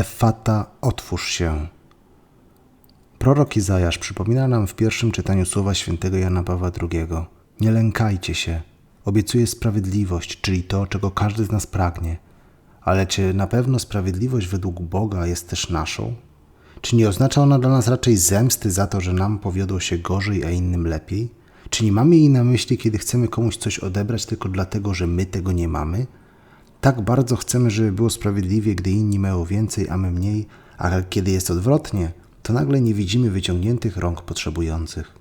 Effata, otwórz się. Prorok Izajasz przypomina nam w pierwszym czytaniu słowa świętego Jana Pawła II. Nie lękajcie się. Obiecuję sprawiedliwość, czyli to, czego każdy z nas pragnie. Ale czy na pewno sprawiedliwość według Boga jest też naszą? Czy nie oznacza ona dla nas raczej zemsty za to, że nam powiodło się gorzej, a innym lepiej? Czy nie mamy jej na myśli, kiedy chcemy komuś coś odebrać tylko dlatego, że my tego nie mamy? Tak bardzo chcemy, żeby było sprawiedliwie, gdy inni mają więcej, a my mniej, a kiedy jest odwrotnie, to nagle nie widzimy wyciągniętych rąk potrzebujących.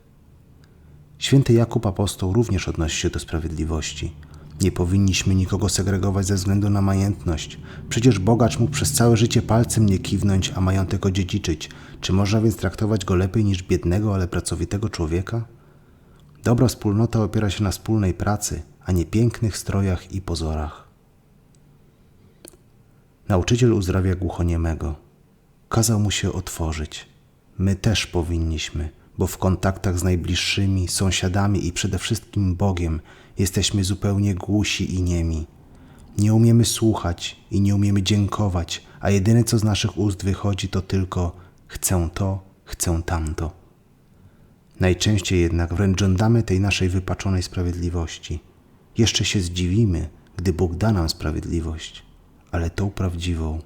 Święty Jakub Apostoł również odnosi się do sprawiedliwości. Nie powinniśmy nikogo segregować ze względu na majętność. Przecież bogacz mógł przez całe życie palcem nie kiwnąć, a majątek odziedziczyć. Czy można więc traktować go lepiej niż biednego, ale pracowitego człowieka? Dobra wspólnota opiera się na wspólnej pracy, a nie pięknych strojach i pozorach. Nauczyciel uzdrawia głuchoniemego. Kazał mu się otworzyć. My też powinniśmy, bo w kontaktach z najbliższymi, sąsiadami i przede wszystkim Bogiem jesteśmy zupełnie głusi i niemi. Nie umiemy słuchać i nie umiemy dziękować, a jedyne co z naszych ust wychodzi to tylko chcę to, chcę tamto. Najczęściej jednak wręcz żądamy tej naszej wypaczonej sprawiedliwości. Jeszcze się zdziwimy, gdy Bóg da nam sprawiedliwość, ale tą prawdziwą,